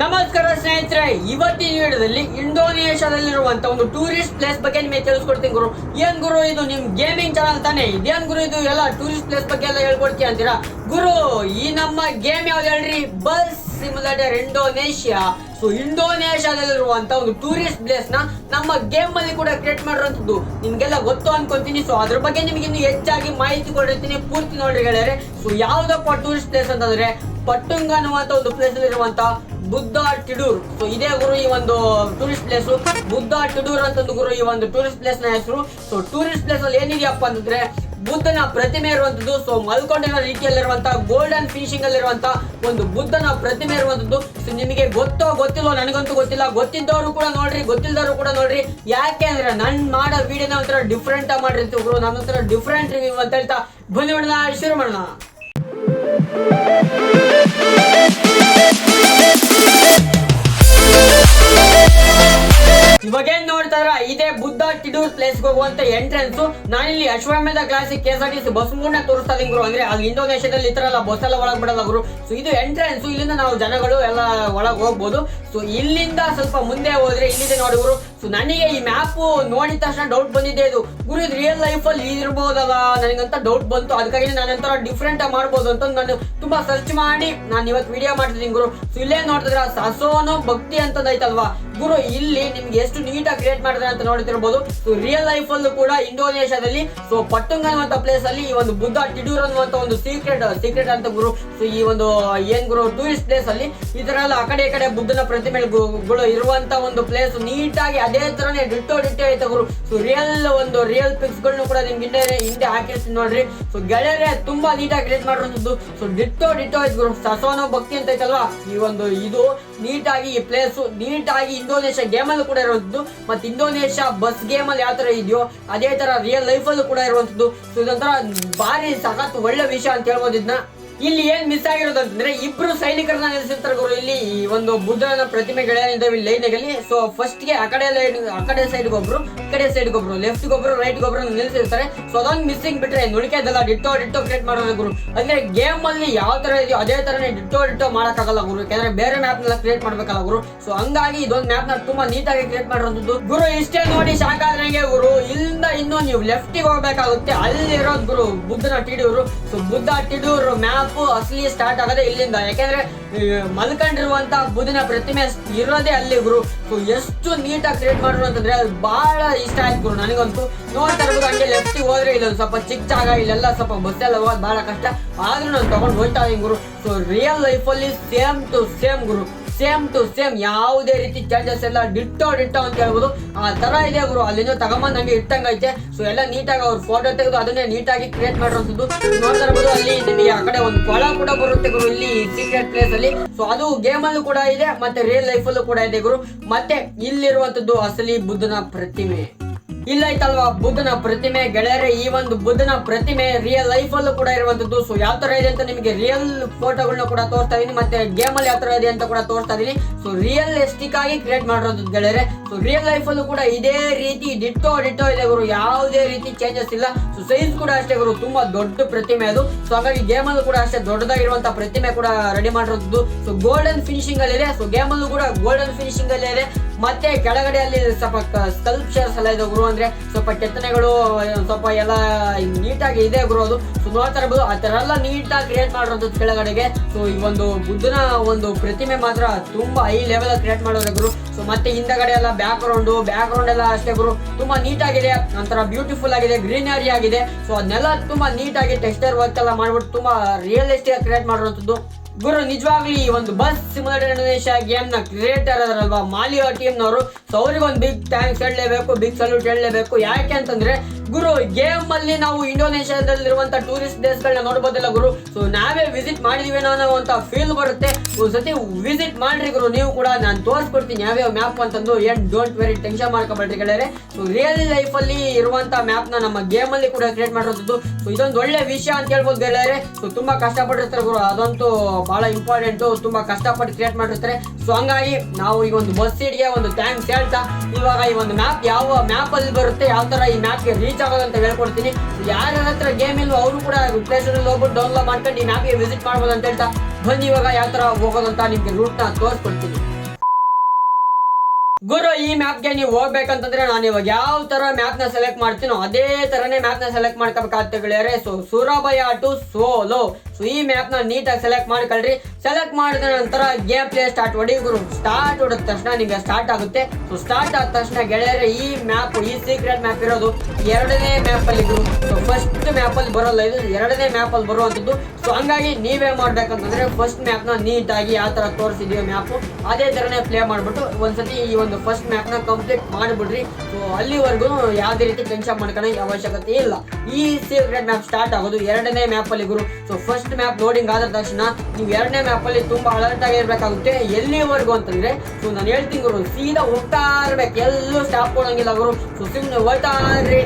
ನಮಸ್ಕಾರ ಸ್ನೇಹಿತರೆ, ಇವತ್ತಿನ ವಿಡಿಯೋದಲ್ಲಿ ಇಂಡೋನೇಷ್ಯಾದಲ್ಲಿರುವಂತ ಒಂದು ಟೂರಿಸ್ಟ್ ಪ್ಲೇಸ್ ಬಗ್ಗೆ ನಿಮಗೆ ತಿಳಿಸ್ಕೊಡ್ತೀನಿ ಗುರು. ಏನ್ ಗುರು ಇದು? ನಿಮ್ ಗೇಮಿಂಗ್ ಚಾನಲ್ ತಾನೆ? ಇದೇನ್ ಗುರು ಇದು? ಎಲ್ಲ ಟೂರಿಸ್ಟ್ ಪ್ಲೇಸ್ ಬಗ್ಗೆ ಎಲ್ಲ ಹೇಳ್ಕೊಡ್ತೀಯ ಅಂತೀರಾ? ಗುರು, ಈ ನಮ್ಮ ಗೇಮ್ ಯಾವ್ದು ಹೇಳ್ರಿ? ಬಸ್ ಸಿಮ್ಯುಲೇಟರ್ ಇಂಡೋನೇಷ್ಯಾ ಸೊ ಇಂಡೋನೇಷ್ಯಾದಲ್ಲಿರುವಂತ ಒಂದು ಟೂರಿಸ್ಟ್ ಪ್ಲೇಸ್ನ ನಮ್ಮ ಗೇಮ್ ಅಲ್ಲಿ ಕೂಡ ಕ್ರಿಯೇಟ್ ಮಾಡಿರುವಂತದ್ದು ನಿಮ್ಗೆಲ್ಲ ಗೊತ್ತು ಅನ್ಕೊಂತೀನಿ. ಸೊ ಅದ್ರ ಬಗ್ಗೆ ನಿಮ್ಗೆ ಇನ್ನು ಹೆಚ್ಚಾಗಿ ಮಾಹಿತಿ ಕೊಡಿರ್ತೀನಿ ಪೂರ್ತಿ ನೋಡ್ರಿ ಹೇಳಿದ್ರೆ ಸೊ ಯಾವ್ದಪ್ಪ ಟೂರಿಸ್ಟ್ ಪ್ಲೇಸ್ ಅಂತಂದ್ರೆ ಪಟ್ಟುಂಗ ಅನ್ನುವಂತ ಒಂದು ಅಲ್ಲಿರುವಂತ ಬುದ್ಧ ಟಿಡೂರ್. ಸೊ ಇದೇ ಗುರು ಈ ಒಂದು ಟೂರಿಸ್ಟ್ ಪ್ಲೇಸ್ ಬುದ್ಧ ಟಿಡೂರ್ ಅಂತಂದು ಗುರು ಈ ಒಂದು ಟೂರಿಸ್ಟ್ ಪ್ಲೇಸ್ನ ಹೆಸರು. ಸೊ ಟೂರಿಸ್ಟ್ ಪ್ಲೇಸ್ ಅಲ್ಲಿ ಏನಿದೆಯಪ್ಪ ಅಂತಂದ್ರೆ, ಬುದ್ಧನ ಪ್ರತಿಮೆ ಇರುವಂತದ್ದು ಸೊ ಮಲ್ಕೊಂಡಿರೋ ರೀತಿಯಲ್ಲಿರುವಂತಹ ಗೋಲ್ಡನ್ ಫಿನಿಶಿಂಗ್ ಅಲ್ಲಿರುವಂತ ಒಂದು ಬುದ್ಧನ ಪ್ರತಿಮೆ ಇರುವಂತದ್ದು. ಸೊ ನಿಮಗೆ ಗೊತ್ತೋ ಗೊತ್ತಿಲ್ಲೋ ನನಗಂತೂ ಗೊತ್ತಿಲ್ಲ. ಗೊತ್ತಿದ್ದವರು ಕೂಡ ನೋಡ್ರಿ ಗೊತ್ತಿಲ್ಲದವರು ಕೂಡ ನೋಡ್ರಿ. ಯಾಕೆ ಅಂದ್ರೆ ನನ್ ಮಾಡೋ ವಿಡಿಯೋನ ಒಂಥರ ಡಿಫ್ರೆಂಟ್ ಆಗಿ ಮಾಡಿರ್ತೀವಿ ಗುರು. ನನ್ನ ಒಂಥರ ಡಿಫ್ರೆಂಟ್ ರಿವ್ಯೂ ಅಂತ ಹೇಳ್ತಾ, ಬನ್ನಿ ಮಾಡೋಣ ಶುರು ಮಾಡೋಣ. ಇವಾಗ ನೋಡ್ತಾರಾ ಇದೇ ಬುದ್ಧ ಟಿಡೂರ್ ಪ್ಲೇಸ್ ಹೋಗುವಂತ ಎಂಟ್ರೆನ್ಸ್ ನಾನಿಲ್ಲಿ Ashwamedha Classic K S R T C bus ಮೂರ್ನ ತೋರಿಸ್ತಾ ಗುರು. ಅಂದ್ರೆ ಅಲ್ಲಿ ಇಂಡೋನೇಷ್ಯಾದಲ್ಲಿ ಈ ಎಲ್ಲ ಬಸ್ ಎಲ್ಲ ಒಳಗ್ ಬಿಡಲ್ಲ ಗುರು. ಸೊ ಇದು ಎಂಟ್ರೆನ್ಸ್ ಇಲ್ಲಿಂದ ನಾವು ಜನಗಳು ಎಲ್ಲ ಒಳಗ್ ಹೋಗ್ಬೋದು. ಸೊ ಇಲ್ಲಿಂದ ಸ್ವಲ್ಪ ಮುಂದೆ ಹೋದ್ರೆ ಇಲ್ಲಿದೆ ನೋಡಿ ಸೊ ನನಗೆ ಈ ಮ್ಯಾಪ್ ನೋಡಿದ ತಕ್ಷಣ ಡೌಟ್ ಬಂದಿದೆ ಇದು. ಗುರು, ಇದು ರಿಯಲ್ ಲೈಫ್ ಅಲ್ಲಿ ಇರ್ಬೋದಲ್ಲ? ನನಗಂತ ಡೌಟ್ ಬಂತು. ಅದಕ್ಕಾಗಿ ನಾನು ಒಂಥರ ಡಿಫ್ರೆಂಟ್ ಮಾಡ್ಬೋದು ಅಂತ ನಾನು ತುಂಬಾ ಸರ್ಚ್ ಮಾಡಿ ನಾನು ಇವತ್ತು ವಿಡಿಯೋ ಮಾಡ್ತಿದ್ದೀನಿ ಗುರು. ಸೊ ಇಲ್ಲೇ ನೋಡಿದ್ರೆ ಸಸೋನೋ ಭಕ್ತಿ ಅಂತದೈತಲ್ವಾ ಗುರು, ಇಲ್ಲಿ ನಿಮ್ಗೆ ಎಷ್ಟು ನೀಟಾಗಿ ಕ್ರಿಯೇಟ್ ಮಾಡಿದ್ರೆ ಅಂತ ನೋಡ್ತಿರ್ಬೋದು ಸೊ ರಿಯಲ್ ಲೈಫ್ ಅಲ್ಲೂ ಕೂಡ ಇಂಡೋನೇಷ್ಯಾದಲ್ಲಿ ಸೊ ಪಟ್ಟಂಗ್ ಅನ್ನುವಂತ ಪ್ಲೇಸ್ ಅಲ್ಲಿ ಈ ಒಂದು ಬುದ್ಧ ಟಿಡೂರ್ ಅನ್ನುವಂತ ಒಂದು ಸೀಕ್ರೆಟ್ ಸೀಕ್ರೆಟ್ ಅಂತ ಗುರು. ಸೊ ಈ ಒಂದು, ಏನ್ ಗುರು ಟೂರಿಸ್ಟ್ ಪ್ಲೇಸ್ ಅಲ್ಲಿ ಈ ತರ ಎಲ್ಲ ಆ ಕಡೆ ಈ ಕಡೆ ಬುದ್ಧನ ಪ್ರತಿಮೆಗಳು ಇರುವಂತ ಒಂದು ಪ್ಲೇಸ್ ನೀಟಾಗಿ ಅದೇ ತರನೇ ಡಿಟ್ಟೋ ಡಿಟ್ಟೋ ಐತೆ ಗುರು. ಸೊ ರಿಯಲ್ ಒಂದು ರಿಯಲ್ ಪಿಕ್ಸ್ ಗಳನ್ನ ಕೂಡ ನಿಮ್ಗೆ ಹಿಂದೆ ಹಿಂದೆ ಹಾಕಿರ್ತೀನಿ ನೋಡ್ರಿ. ಸೊ ಗೆಳೆಯರೇ, ತುಂಬಾ ನೀಟಾಗಿ ಕ್ರಿಯೇಟ್ ಮಾಡಿರೋದು ಸೊ ಡಿಟ್ಟೋ ಡಿಟ್ಟೋ ಐತೆ ಗುರು. ಸಸೋನೋ ಭಕ್ತಿ ಅಂತ ಐತಲ್ವಾ? ಈ ಒಂದು ಇದು ನೀಟಾಗಿ ಈ ಪ್ಲೇಸ್ ನೀಟಾಗಿ ಇಂಡೋನೇಷ್ಯಾ ಗೇಮ್ ಅಲ್ಲೂ ಕೂಡ ಇರುವಂತದ್ದು ಮತ್ತೆ ಇಂಡೋನೇಷ್ಯಾ ಬಸ್ ಗೇಮ್ ಅಲ್ಲಿ ಯಾವ ಥರ ಇದೆಯೋ, ಅದೇ ತರ ರಿಯಲ್ ಲೈಫ್ ಅಲ್ಲೂ ಕೂಡ ಇರುವಂತದ್ದು ಸೊ ಇದೊಂಥರ ಭಾರಿ ಸಖತ್ ಒಳ್ಳೆ ವಿಷಯ ಅಂತ ಹೇಳ್ಬೋದು ಇದನ್ನ ಇಲ್ಲಿ ಏನ್ ಮಿಸ್ ಆಗಿರೋದು ಅಂತಂದ್ರೆ ಇಬ್ರು ಸೈನಿಕರನ್ನ ನಿಲ್ಲಿಸಿರ್ತಾರೆ ಗುರು. ಇಲ್ಲಿ ಈ ಒಂದು ಬುದ್ಧನ ಪ್ರತಿಮೆ ಲೈನ್ ಲೈನ್ಗಳಲ್ಲಿ ಸೊ ಫಸ್ಟ್ಗೆ ಆ ಕಡೆ ಲೈನ್ ಆ ಕಡೆ ಸೈಡ್ ಒಬ್ರು ಈ ಕಡೆ ಸೈಡ್ ಒಬ್ರು ಲೆಫ್ಟ್ ಒಬ್ರು ರೈಟ್ ಒಬ್ರು ನಿಲ್ಸಿರ್ತಾರೆ. ಸೊ ಅದೊಂದು ಮಿಸ್ಸಿಂಗ್ ಬಿಟ್ರೆ ನುಳಿಕೆದಲ್ಲ ಡಿಟ್ಟೋ ಡಿಟ್ಟೋ ಕ್ರಿಯೇಟ್ ಮಾಡೋದು ಗುರು. ಅಂದ್ರೆ ಗೇಮ್ ಅಲ್ಲಿ ಯಾವ ತರ ಇದೆಯೋ ಅದೇ ತರನೇ ಡಿಟ್ಟೋ ಡಿಟ್ಟೋ ಮಾಡಕ್ಕಾಗಲ್ಲ ಗುರು. ಯಾಕಂದ್ರೆ ಬೇರೆ ಮ್ಯಾಪ್ ನೆಲ್ಲ ಕ್ರಿಯೇಟ್ ಮಾಡ್ಬೇಕಲ್ಲ ಗುರು. ಸೊ ಹಂಗಾಗಿ ಇದೊಂದು ಮ್ಯಾಪ್ನ ತುಂಬಾ ನೀಟಾಗಿ ಕ್ರಿಯೇಟ್ ಮಾಡಿರೋದು ಗುರು, ಇಷ್ಟೇ ನೋಡಿ ಶಾಕ್ ಗುರು. ಇಲ್ಲಿಂದ ಇನ್ನು ನೀವು ಲೆಫ್ಟಿಗೆ ಹೋಗ್ಬೇಕಾಗುತ್ತೆ. ಅಲ್ಲಿರೋದು ಗುರು ಬುದ್ಧನ Tidur so Buddha Tidur map ಅಸಲಿ ಸ್ಟಾರ್ಟ್ ಆಗೋದೇ ಇಲ್ಲಿಂದ. ಯಾಕೆಂದ್ರೆ ಮಲ್ಕೊಂಡಿರುವಂತ ಬುದ್ಧನ ಪ್ರತಿಮೆ ಇರೋದೇ ಅಲ್ಲಿ ಗುರು. ಸೊ ಎಷ್ಟು ನೀಟಾಗಿ ಕ್ರಿಯೇಟ್ ಮಾಡಿರು ಅಂತಂದ್ರೆ, ಅದು ಬಹಳ ಇಷ್ಟ ಆಯ್ತು ಗುರು ನನಗಂತೂ. ನೋಡ್ತಾ ಇರ್ಬೋದು ಹಂಗೆ ಲೆಫ್ಟಿಗೆ ಹೋದ್ರೆ ಇಲ್ಲೊಂದು ಸ್ವಲ್ಪ ಚಿಕ್ಕ ಜಾಗ, ಇಲ್ಲೆಲ್ಲ ಸ್ವಲ್ಪ ಬಸ್ ಎಲ್ಲ ಹೋಗೋದು ಬಹಳ ಕಷ್ಟ. ಆದ್ರೂ ನಾನು ತಗೊಂಡು ಹೋಗ್ತಾ ಇದೀನಿ ಗುರು. ಸೊ ರಿಯಲ್ ಲೈಫಲ್ಲಿ ಸೇಮ್ ಟು ಸೇಮ್ ಗುರು. ಸೇಮ್ ಟು ಸೇಮ್ ಯಾವುದೇ ರೀತಿ ಚಾರ್ಜಸ್ ಎಲ್ಲ ಡಿಟ್ಟೋ ಡಿಟ್ಟೋ ಅಂತ ಹೇಳ್ಬೋದು. ಆ ತರ ಇದೆ ಗುರು. ಅಲ್ಲಿಂದ ತಗೊಂಬಂದ್ ಹಂಗೆ ಇಟ್ಟಂಗೈತೆ ಸೊ ಎಲ್ಲ ನೀಟಾಗಿ ಅವ್ರು ಫೋಟೋ ತೆಗೆದು ಅದನ್ನೇ ನೀಟಾಗಿ ಕ್ರಿಯೇಟ್ ಮಾಡಿರೋದು ನೋಡ್ತಾ ಇರ್ಬೋದು ಅಲ್ಲಿ ನಿಮಗೆ ಆ ಕಡೆ ಒಂದು ಕೊಳ ಕೂಡ ಬರುತ್ತೆ ಗುರು. ಇಲ್ಲಿ ಸೀಕ್ರೆಟ್ ಪ್ಲೇಸ್ ಅಲ್ಲಿ. ಸೊ ಅದು ಗೇಮ್ ಅಲ್ಲೂ ಕೂಡ ಇದೆ, ಮತ್ತೆ ರಿಯಲ್ ಲೈಫ್ ಅಲ್ಲೂ ಕೂಡ ಇದೆ ಗುರು. ಮತ್ತೆ ಇಲ್ಲಿರುವಂತದ್ದು ಅಸಲಿ ಬುದ್ಧನ ಪ್ರತಿಮೆ. ಇಲ್ಲೈತಲ್ವಾ ಬುದ್ಧನ ಪ್ರತಿಮೆ, ಗೆಳೆಯರೆ, ಈ ಒಂದು ಬುದ್ಧನ ಪ್ರತಿಮೆ ರಿಯಲ್ ಲೈಫ್ ಅಲ್ಲೂ ಕೂಡ ಇರುವಂತದ್ದು ಸೊ ಯಾವ ತರ ಇದೆ ಅಂತ ನಿಮಗೆ ರಿಯಲ್ ಫೋಟೋಗಳನ್ನ ಕೂಡ ತೋರಿಸ್ತಾ ಇದೀನಿ, ಮತ್ತೆ ಗೇಮ್ ಅಲ್ಲಿ ಯಾವ ತರ ಇದೆ ಅಂತ ಕೂಡ ತೋರಿಸ್ತಾ ಇದೀನಿ. ಸೊ ರಿಯಲಿಸ್ಟಿಕ್ ಆಗಿ ಕ್ರಿಯೇಟ್ ಮಾಡಿರೋದು ಗೆಳೆಯರೆ. ಸೊ ರಿಯಲ್ ಲೈಫ್ ಅಲ್ಲೂ ಕೂಡ ಇದೇ ರೀತಿ ಡಿಟ್ಟೋ ಡಿಟ್ಟೋ ಇದೆ ಗುರು. ಯಾವುದೇ ರೀತಿ ಚೇಂಜಸ್ ಇಲ್ಲ. ಸೊ ಸೈಜ್ ಕೂಡ ಅಷ್ಟೇ ಗುರು. ತುಂಬಾ ದೊಡ್ಡ ಪ್ರತಿಮೆ ಅದು. ಸೊ ಹಾಗಾಗಿ ಗೇಮ್ ಅಲ್ಲೂ ಕೂಡ ಅಷ್ಟೇ ದೊಡ್ಡದಾಗಿರುವಂತಹ ಪ್ರತಿಮೆ ಕೂಡ ರೆಡಿ ಮಾಡಿರೋದು ಸೊ ಗೋಲ್ಡನ್ ಫಿನಿಶಿಂಗ್ ಅಲ್ಲಿ ಇದೆ ಸೊ ಗೇಮ್ ಅಲ್ಲೂ ಕೂಡ ಗೋಲ್ಡನ್ ಫಿನಿಶಿಂಗ್ ಅಲ್ಲಿ ಇದೆ. ಮತ್ತೆ ಕೆಳಗಡೆ ಅಲ್ಲಿ ಸ್ವಲ್ಪ ಸ್ಕಲ್ಪ್ಚರ್ಸ್ ಎಲ್ಲ ಇದೆ ಗುರು, ಅಂದ್ರೆ ಸ್ವಲ್ಪ ಕೆತ್ತನೆಗಳು, ಸ್ವಲ್ಪ ಎಲ್ಲ ನೀಟಾಗಿ ಇದೆ ಗುರು ಅದು. ಸೊ ನೋಡ್ತಾ ಇರ್ಬೋದು, ಆ ಥರ ಎಲ್ಲ ನೀಟಾಗಿ ಕ್ರಿಯೇಟ್ ಮಾಡಿರೋದು ಕೆಳಗಡೆಗೆ. ಸೊ ಈ ಒಂದು ಬುದ್ಧನ ಒಂದು ಪ್ರತಿಮೆ ಮಾತ್ರ ತುಂಬಾ ಹೈ ಲೆವೆಲ್ ಕ್ರಿಯೇಟ್ ಮಾಡೋದು ಗುರು. ಸೊ ಮತ್ತೆ ಹಿಂದಗಡೆ ಎಲ್ಲ ಬ್ಯಾಕ್ ಗ್ರೌಂಡ್ ಬ್ಯಾಕ್ ಗ್ರೌಂಡ್ ಎಲ್ಲ ಅಷ್ಟೇ ಗುರು. ತುಂಬಾ ನೀಟಾಗಿದೆ, ಒಂಥರ ಬ್ಯೂಟಿಫುಲ್ ಆಗಿದೆ ಗ್ರೀನರಿ ಆಗಿದೆ. ಸೊ ಅದನ್ನೆಲ್ಲ ತುಂಬಾ ನೀಟಾಗಿ ಟೆಕ್ಸ್ಟೈಲ್ ವರ್ಕ್ ಎಲ್ಲ ಮಾಡ್ಬಿಟ್ಟು ತುಂಬಾ ರಿಯಲಿಸ್ಟಿಕ್ ಕ್ರಿಯೇಟ್ ಮಾಡಿರುವಂಥದ್ದು ಗುರು, ನಿಜವಾಗ್ಲಿ ಈ ಒಂದು ಬಸ್ ಸಿಮ್ಯುಲೇಟರ್ ಇಂಡೋನೇಷ್ಯ ಗೇಮ್ನ ಕ್ರಿಯೇಟರ್ ಅದರಲ್ವಾ ಮಾಲಿಯೋ ಟೀಮ್ ನವರು. ಸೊ ಅವ್ರಿಗೆ ಒಂದು ಬಿಗ್ ಥ್ಯಾಂಕ್ಸ್ ಹೇಳಲೇಬೇಕು ಬಿಗ್ ಸಲ್ಯೂಟ್ ಹೇಳಲೇಬೇಕು. ಯಾಕೆ ಅಂತಂದ್ರೆ ಗುರು ಗೇಮ್ ಅಲ್ಲಿ ನಾವು ಇಂಡೋನೇಷ್ಯಾದಲ್ಲಿರುವಂತ ಟೂರಿಸ್ಟ್ ಪ್ಲೇಸ್ ಗಳನ್ನ ನೋಡಬಹುದಿಲ್ಲ ಗುರು? ಸೊ ನಾವೇ ವಿಸಿಟ್ ಮಾಡಿದೀವೇನೋ ಅನ್ನೋ ಅಂತ ಫೀಲ್ ಬರುತ್ತೆ ಸತಿ ವಿಸಿಟ್ ಮಾಡ್ರಿ ಗುರು, ನೀವು ಕೂಡ ನಾನು ತೋರಿಸ್ಕೊಡ್ತೀನಿ ಯಾವ್ಯಾವ ಮ್ಯಾಪ್ ಅಂತಂದು. ಏನ್ ಡೋಂಟ್ ವೆರಿ ಟೆನ್ಷನ್ ಮಾಡ್ಕೊಬೇಡ್ರಿ ಗೆಳೆಯರೆ. ಸೊ ರಿಯಲ್ ಲೈಫ್ ಅಲ್ಲಿ ಇರುವಂತ ಮ್ಯಾಪ್ನ ನಮ್ಮ ಗೇಮ್ ಅಲ್ಲಿ ಕೂಡ ಕ್ರಿಯೇಟ್ ಮಾಡಿರೋದು ಸೊ ಇದೊಂದು ಒಳ್ಳೆ ವಿಷಯ ಅಂತ ಹೇಳ್ಬೋದು ಗೆಳೆಯರೆ. ಸೊ ತುಂಬಾ ಕಷ್ಟಪಟ್ಟಿರ್ತಾರೆ ಗುರು. ಅದಂತೂ ಬಹಳ ಇಂಪಾರ್ಟೆಂಟ್ ತುಂಬಾ ಕಷ್ಟಪಟ್ಟು ಕ್ರಿಯೇಟ್ ಮಾಡಿರ್ತಾರೆ. ಸೊ ಹಂಗಾಗಿ ನಾವು ಈಗ ಒಂದು ಬಸ್ ಸೀಟ್ಗೆ ಒಂದು ಥ್ಯಾಂಕ್ಸ್ ಹೇಳ್ತಾ, ಇವಾಗ ಈ ಒಂದು ಮ್ಯಾಪ್ ಯಾವ ಮ್ಯಾಪ್ ಅಲ್ಲಿ ಬರುತ್ತೆ, ಯಾವ ತರ ಈ ಮ್ಯಾಪ್ಗೆ ರೀಚ್ ಆಗೋದಂತ ಹೇಳ್ಕೊಡ್ತೀನಿ. ಯಾರ ಹತ್ರ ಗೇಮ್ ಇಲ್ವೋ ಅವರು ಕೂಡ ಪ್ಲೇ ಸ್ಟೋರ್ ಹೋಗ್ಬಿಟ್ಟು ಡೌನ್ಲೋಡ್ ಮಾಡ್ಕೊಂಡು ಈ ಮ್ಯಾಪ್ಗೆ ವಿಸಿಟ್ ಮಾಡ್ಬೋದು ಅಂತ ಹೇಳ್ತಾ ಬನ್ನಿ ಇವಾಗ ಯಾವ ತರ ಹೋಗೋದಂತ ನಿಮ್ಗೆ ರೂಟ್ನ ತೋರಿಸ್ಕೊಡ್ತೀನಿ. ಗುರು, ಈ ಮ್ಯಾಪ್ಗೆ ನೀವು ಹೋಗ್ಬೇಕಂತಂದ್ರೆ ನಾನು ಇವಾಗ ಯಾವ ತರ ಮ್ಯಾಪ್ನ ಸೆಲೆಕ್ಟ್ ಮಾಡ್ತೀನೋ ಅದೇ ತರನೇ ಮ್ಯಾಪ್ನ select ಮಾಡ್ಕೋಬೇಕಾಗ್ತದೆ so Surabaya to Solo so ಈ ಮ್ಯಾಪ್ನ ನೀಟಾಗಿ ಸೆಲೆಕ್ಟ್ ಮಾಡ್ಕೊಳ್ರಿ. ಸೆಲೆಕ್ಟ್ ಮಾಡಿದ ನಂತರ ಗೇಮ್ ಪ್ಲೇ ಸ್ಟಾರ್ಟ್ ಹೊಡಿ ಗುರು ಸ್ಟಾರ್ಟ್ ಹೊಡೆದ ತಕ್ಷಣ ನಿಮಗೆ ಸ್ಟಾರ್ಟ್ ಆಗುತ್ತೆ. ಸೊ ಸ್ಟಾರ್ಟ್ ಆದ ತಕ್ಷಣ ಗೆಳೆಯರೆ, ಈ ಮ್ಯಾಪ್ ಈ ಸೀಕ್ರೆಟ್ ಮ್ಯಾಪ್ ಇರೋದು ಎರಡನೇ ಮ್ಯಾಪ್ ಅಲ್ಲಿ ಗುರು. ಸೊ ಫಸ್ಟ್ ಮ್ಯಾಪ್ ಅಲ್ಲಿ ಬರೋಲ್ಲ ಇದು ಎರಡನೇ ಮ್ಯಾಪ್ ಅಲ್ಲಿ ಬರುವಂತದ್ದು ಸೊ ಹಂಗಾಗಿ ನೀವೇ ಮಾಡ್ಬೇಕಂತಂದ್ರೆ ಫಸ್ಟ್ ಮ್ಯಾಪ್ನ ನೀಟಾಗಿ ಯಾವ ತರ ತೋರಿಸಿದೀವಿ ಮ್ಯಾಪ್ ಅದೇ ತರನೇ ಪ್ಲೇ ಮಾಡ್ಬಿಟ್ಟು ಒಂದ್ಸತಿ ಈ ಒಂದು ಫಸ್ಟ್ ಮ್ಯಾಪ್ನ ಕಂಪ್ಲೀಟ್ ಮಾಡಿಬಿಡ್ರಿ. ಸೊ ಅಲ್ಲಿವರೆಗೂ ಯಾವುದೇ ರೀತಿ ಟೆನ್ಷನ್ ಮಾಡ್ಕೊಳ್ಳೋ ಅವಶ್ಯಕತೆ ಇಲ್ಲ. ಈ ಸೀಕ್ರೆಟ್ ಮ್ಯಾಪ್ ಸ್ಟಾರ್ಟ್ ಆಗೋದು ಎರಡನೇ ಮ್ಯಾಪ್ ಅಲ್ಲಿ ಗುರು. ಸೊ ಫಸ್ಟ್ ಮ್ಯಾಪ್ ಲೋಡಿಂಗ್ ಆದ ತಕ್ಷಣ ನೀವು ಎರಡನೇ ಮ್ಯಾಪ್ ಅಲ್ಲಿ ತುಂಬಾ ಅಲರ್ಟ್ ಆಗಿರ್ಬೇಕಾಗುತ್ತೆ ಎಲ್ಲಿವರೆಗೂ ಅಂತಂದ್ರೆ ಸೊ ನಾನು ಹೇಳ್ತೀನಿ ಗುರು, ಸೀದಾ ಹೋಗ್ತಾ ಇರ್ಬೇಕು. ಎಲ್ಲೂ ಸ್ಟಾಪ್ ಕೊಡೋಂಗಿಲ್ಲ ಗುರು. ಸೊ ಸುಮ್ಮನೆ ಹೋಗ್ತಾ ಇರ್ರಿ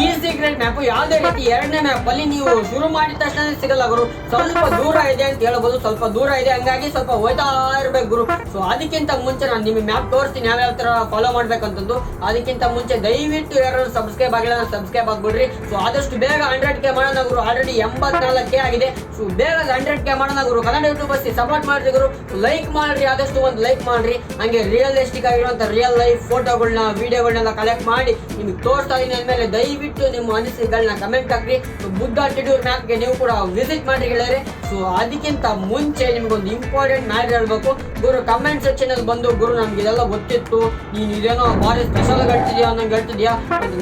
ಈ ಸೀಕ್ರೆಟ್ ಮ್ಯಾಪ್ ಯಾವುದೇ ರೀತಿ ಎರಡನೇ ಮ್ಯಾಪ್ ಅಲ್ಲಿ ನೀವು ಶುರು ಮಾಡಿದ ತಕ್ಷಣ ಸಿಗಲ್ಲ ಗುರು. ಸ್ವಲ್ಪ ದೂರ ಇದೆ ಅಂತ ಹೇಳ್ಬೋದು. ಸ್ವಲ್ಪ ದೂರ ಇದೆ. ಹಂಗಾಗಿ ಸ್ವಲ್ಪ ಹೋಯ್ತಾ ಇರ್ಬೇಕು ಗುರು. ಸೊ ಅದಕ್ಕಿಂತ ಮುಂಚೆ ನಾನು ನಿಮಗೆ ಮ್ಯಾಪ್ ತೋರಿಸ್ತೀನಿ. ಯಾವ್ಯಾವ ತರ ಫಾಲೋ ಮಾಡ್ಬೇಕಂತಂದು ಅದಕ್ಕಿಂತ ಮುಂಚೆ ದಯವಿಟ್ಟು ಯಾರು ಸಬ್ಸ್ಕ್ರೈಬ್ ಆಗಿಲ್ಲ ಸಬ್ಸ್ಕ್ರೈಬ್ ಆಗ್ಬಿಡ್ರಿ. ಸೊ ಆದಷ್ಟು ಬೇಗ ಹಂಡ್ರೆಡ್ ಕೆ ಮಾಡೋಣ ಗುರು. ಆಲ್ರೆಡಿ ಎಂಬತ್ನಾಲ್ಕು ಆಗಿದೆ. ಸೊ ಬೇಗ ಹಂಡ್ರೆಡ್ ಕೆ ಮಾಡೋಣ ಗುರು. ಕನ್ನಡ ಯೂಟ್ಯೂಬರ್ಸ್ ಸಪೋರ್ಟ್ ಮಾಡ್ರಿ ಗುರು. ಲೈಕ್ ಮಾಡ್ರಿ. ಆದಷ್ಟು ಒಂದು ಲೈಕ್ ಮಾಡ್ರಿ. ಹಂಗೆ ರಿಯಲಿಸ್ಟಿಕ್ ಆಗಿರುವಂತ ರಿಯಲ್ ಲೈಫ್ ಫೋಟೋಗಳನ್ನ ವಿಡಿಯೋಗಳನ್ನೆಲ್ಲ ಕಲೆಕ್ಟ್ ಮಾಡಿ ನಿಮಗೆ ತೋರಿಸ್ತಾ ಇದೀನಿ ಅಂದಮೇಲೆ ದಯವಿಟ್ಟು ನಿಮ್ಮ ಅನಿಸಿಕೆಗಳನ್ನ ಕಮೆಂಟ್ ಹಾಕ್ರಿ. ಬುದ್ಧ ಟಿಡೂರ್ ಮ್ಯಾಪ್ಗೆ ನೀವು ಕೂಡ ವಿಸಿಟ್ ಮಾಡಿ ಗೆಳೆಯರೆ. ಸೊ ಅದಕ್ಕಿಂತ ಮುಂಚೆ ನಿಮ್ಗೊಂದು ಇಂಪಾರ್ಟೆಂಟ್ ಮ್ಯಾಟರ್ ಹೇಳ್ಬೇಕು. ಗುರು ಕಮೆಂಟ್ ಸೆಕ್ಷನ್ ಅಲ್ಲಿ ಬಂದು ಗುರು ನಮ್ಗೆ ಇದೆಲ್ಲ ಗೊತ್ತಿತ್ತು. ನೀನು ಇದೇನೋ ಭಾರಿ ಸ್ಪೆಷಲ್ ಹೇಳ್ತಿದ್ಯಾ ಅನ್ನೋ ಹೇಳ್ತಿದ್ಯಾ?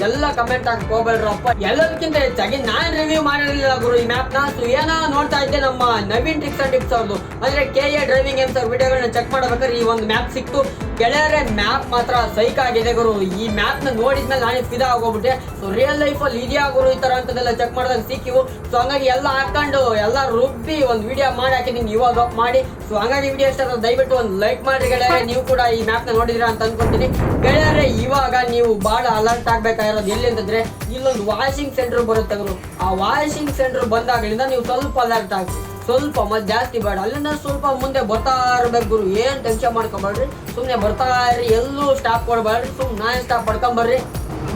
ಎಲ್ಲ ಕಮೆಂಟ್ ಹಾಕಿ ಹೋಗ್ಬೇಡ್ರಪ್ಪ. ಎಲ್ಲದಕ್ಕಿಂತ ಹೆಚ್ಚಾಗಿ ನಾನು ರಿವ್ಯೂ ಮಾಡಿರಲಿಲ್ಲ ಗುರು ಈ ಮ್ಯಾಪ್ನ. ಸೊ ಏನೋ ನೋಡ್ತಾ ಇದ್ದೆ ನಮ್ಮ ನವೀನ್ ಟ್ರಿಕ್ಸ್ ಅಂಡ್ ಟಿಪ್ಸ್ ಅವ್ರದ್ದು ಅಂದ್ರೆ ಕೆ ಎ ಡ್ರೈವಿಂಗ್ ಗೇಮ್ಸ್ ಅವ್ರ ವಿಡಿಯೋಗಳನ್ನ ಚೆಕ್ ಮಾಡ್ಬೇಕಾದ್ರೆ ಈ ಒಂದು ಮ್ಯಾಪ್ ಸಿಕ್ತು. ಗೆಳೆಯರೆ ಮ್ಯಾಪ್ ಮಾತ್ರ ಸೈಕ್ ಆಗಿದೆ ಗುರು. ಈ ಮ್ಯಾಪ್ನ ನೋಡಿದ್ಮೇಲೆ ನಾನೇ ಫಿದಾ ಆಗೋಗ್ಬಿಟ್ಟೆ. ಸೊ ರಿಯಲ್ ಲೈಫ್ ಅಲ್ಲಿ ಇದೆಯಾ ಗುರು ಈ ಥರ ಅಂತದೆಲ್ಲ ಚೆಕ್ ಮಾಡಿದಾಗ ಸಿಕ್ಕಿವು. ಸೊ ಹಂಗಾಗಿ ಎಲ್ಲ ಹಾಕೊಂಡು ಎಲ್ಲ ರುಬ್ಬಿ ಒಂದು ವಿಡಿಯೋ ಮಾಡಿ ಹಾಕಿದ್ದೀನಿ ಇವಾಗ ಡ್ರಾಪ್ ಮಾಡಿ? ಸೊ ಹಂಗಾಗಿ ವಿಡಿಯೋ ಇಷ್ಟ ದಯವಿಟ್ಟು ಒಂದು ಲೈಕ್ ಮಾಡಿ ಗೆಳೆಯರೆ. ನೀವು ಕೂಡ ಈ ಮ್ಯಾಪ್ನ ನೋಡಿದಿರಾ ಅಂತ ಅನ್ಕೊಂತೀನಿ. ಗೆಳೆಯರೆ, ಇವಾಗ ನೀವು ಬಹಳ ಅಲರ್ಟ್ ಆಗ್ಬೇಕಾಗಿರೋದು ಎಲ್ಲಿ ಅಂತಂದ್ರೆ ಇಲ್ಲೊಂದು ವಾಷಿಂಗ್ ಸೆಂಟರ್ ಬರುತ್ತೆ ಅವರು ಆ ವಾಷಿಂಗ್ ಸೆಂಟರ್ ಬಂದಾಗಲಿಂದ ನೀವು ಸ್ವಲ್ಪ ಅಲರ್ಟ್ ಆಗಿ ಸ್ವಲ್ಪ ಮತ್ತೆ ಜಾಸ್ತಿ ಬೇಡ. ಅಲ್ಲಿಂದ ಸ್ವಲ್ಪ ಮುಂದೆ ಬರ್ತಾ ಇರ್ಬೇಕು ಗುರು. ಏನ್ ಟೆನ್ಷನ್ ಮಾಡ್ಕೊಬೇಡ್ರಿ. ಸುಮ್ನೆ ಬರ್ತಾ ಇರ್ರಿ. ಎಲ್ಲೂ ಸ್ಟಾಪ್ ಕೊಡಬೇಡ್ರಿ. ಸುಮ್ಮನೆ ನಾನ್ ಸ್ಟಾಪ್ ಪಡ್ಕೊಂಬರ್ರಿ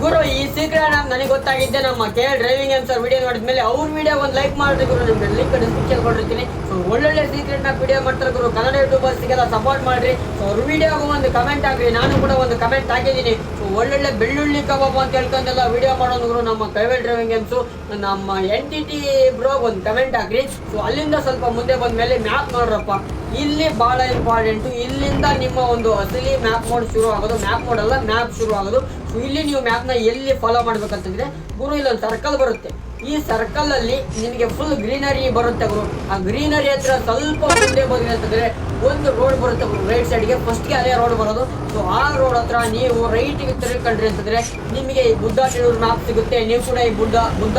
ಗುರು, ಈ ಸೀಕ್ರೆಟ್ ನಮ್ ನನಗೆ ಗೊತ್ತಾಗಿದ್ದೆ, ನಮ್ಮ ಕೆ ಡ್ರೈವಿಂಗ್ ಅಂತ ವಿಡಿಯೋ ನೋಡಿದ್ಮೇಲೆ ಅವ್ರ ವಿಡಿಯೋ ಒಂದು ಲೈಕ್ ಮಾಡಿದ್ರು ಗುರು ನಿಮ್ಗೆ ಲಿಂಕ್ ಡಿಸ್ಕ್ರಿಪ್ಷನ್ ಕೊಟ್ಟಿರ್ತೀನಿ ಸೊ ಒಳ್ಳೊಳ್ಳೆ ಸೀಕ್ರೆಟ್ನ ವಿಡಿಯೋ ಮಾಡ್ತಾರೆ ಗುರು, ಕನ್ನಡ ಯೂಟ್ಯೂಬರ್ಸ್ಗೆಲ್ಲ ಸಪೋರ್ಟ್ ಮಾಡ್ರಿ. ಸೊ ಅವ್ರ ವಿಡಿಯೋಗೂ ಒಂದು ಕಮೆಂಟ್ ಹಾಕ್ರಿ, ನಾನು ಕೂಡ ಒಂದು ಕಮೆಂಟ್ ಹಾಕಿದ್ದೀನಿ. ಒಳ್ಳೊಳ್ಳೆ ಬೆಳ್ಳುಳ್ಳಿ ಕಬಾಬ್ ಅಂತ ಹೇಳ್ಕೊಂಡೆಲ್ಲ ವಿಡಿಯೋ ಮಾಡೋದು ನಮ್ಮ ಕೈವೇಲ್ ಡ್ರೈವಿಂಗ್ ಗೇಮ್ಸು ನಮ್ಮ ಎನ್ ಟಿ ಟಿ ಬ್ರೋ ಒಂದು ಕಮೆಂಟ್ ಹಾಕ್ರಿ. ಸೊ ಅಲ್ಲಿಂದ ಸ್ವಲ್ಪ ಮುಂದೆ ಬಂದ ಮೇಲೆ ಮ್ಯಾಪ್ ನೋಡ್ರಪ್ಪ. ಇಲ್ಲಿ ಬಹಳ ಇಂಪಾರ್ಟೆಂಟು ಇಲ್ಲಿಂದ ನಿಮ್ಮ ಒಂದು ಅಸಲಿ ಮ್ಯಾಪ್ ಮೋಡ್ ಶುರು ಆಗೋದು. ಮ್ಯಾಪ್ ಮೋಡ್ ಮ್ಯಾಪ್ ಶುರು ಆಗೋದು. ಸೊ ಇಲ್ಲಿ ನೀವು ಮ್ಯಾಪ್ನ ಎಲ್ಲಿ ಫಾಲೋ ಮಾಡ್ಬೇಕಂತಂದ್ರೆ ಗುರು, ಇಲ್ಲೊಂದು ಸರ್ಕಲ್ ಬರುತ್ತೆ. ಈ ಸರ್ಕಲ್ ಅಲ್ಲಿ ನಿಮಗೆ ಫುಲ್ ಗ್ರೀನರಿ ಬರುತ್ತೆ ಗುರು. ಆ ಗ್ರೀನರಿ ಹತ್ರ ಸ್ವಲ್ಪ ಮುಂದೆ ಬಂದ್ರೆ ಅಂತಂದ್ರೆ ಒಂದು ರೋಡ್ ಬರುತ್ತೆ ಗುರು ರೈಟ್ ಸೈಡ್ಗೆ ಫಸ್ಟ್ಗೆ ಅದೇ ರೋಡ್ ಬರೋದು. ಸೊ ಆ ರೋಡ್ ಹತ್ರ ನೀವು ರೈಟ್ಗೆ ತಿರುಗಿಕೊಂಡ್ರಿ ಅಂತಂದ್ರೆ ನಿಮಗೆ ಈ ಬುದ್ಧ ಮ್ಯಾಪ್ ಸಿಗುತ್ತೆ. ನೀವು ಕೂಡ ಈ ಬುದ್ಧ ಬುದ್ಧ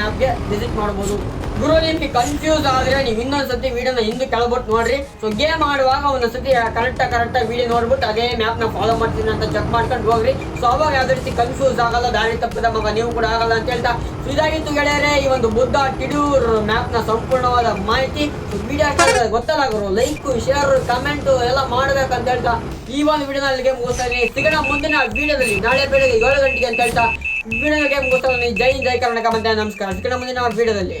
ಮ್ಯಾಪ್ಗೆ ವಿಸಿಟ್ ಮಾಡ್ಬೋದು. ಗುರು ನಿಮ್ಗೆ ಕನ್ಫ್ಯೂಸ್ ಆದ್ರೆ ನೀವು ಇನ್ನೊಂದ್ಸತಿ ವಿಡಿಯೋನ ಹಿಂದೆ ಕೆಳಬಿಟ್ಟು ನೋಡ್ರಿ. ಸೊ ಗೇಮ್ ಆಡುವಾಗ ಒಂದೊಂದ್ಸತಿ ಕರೆಕ್ಟ್ ಕರೆಕ್ಟ್ ವಿಡಿಯೋ ನೋಡ್ಬಿಟ್ಟು ಅದೇ ಮ್ಯಾಪ್ನ ಫಾಲೋ ಮಾಡ್ತೀನಿ ಅಂತ ಚೆಕ್ ಮಾಡ್ಕೊಂಡು ಹೋಗ್ರಿ. ಸೊ ಅವಾಗ ಯಾವ್ದೇ ರೀತಿ ಕನ್ಫ್ಯೂಸ್ ಆಗಲ್ಲ, ದಾರಿ ತಪ್ಪದ ಮಗ ನೀವು ಕೂಡ ಆಗಲ್ಲ ಅಂತ ಹೇಳ್ತಾ. ಇದಾಗಿತ್ತು ಗೆಳೆಯರೆ, ಈ ಒಂದು ಬುದ್ಧ ಕಿಡೂರ್ ಮ್ಯಾಪ್ನ ಸಂಪೂರ್ಣವಾದ ಮಾಹಿತಿ. ವಿಡಿಯೋ ಗೊತ್ತಲ್ಲ ಗುರು ಲೈಕ್ ಶೇರ್ ಕಮೆಂಟ್ ಎಲ್ಲ ಮಾಡ್ಬೇಕಂತ ಹೇಳ್ತಾ. ಈ ಒಂದು ವಿಡಿಯೋನ ಅಲ್ಲಿಗೆ ಮುಗಿಸ್ತಾನೆ ಸಿಗಣ ಮುಂದಿನ ವಿಡಿಯೋದಲ್ಲಿ ನಾಳೆ ಬೆಳಗ್ಗೆ ಏಳು ಗಂಟೆಗೆ ಅಂತ ಹೇಳ್ತಾ. ವಿಡಿಯೋ ಗೇಮ್ ಗೊತ್ತಲ್ಲ ಜೈ ಜೈ ಕರ್ನಾಟಕ ಮತ್ತೆ ನಮಸ್ಕಾರ. ಸಿಗೋಣ ಮುಂದಿನ ವಿಡಿಯೋದಲ್ಲಿ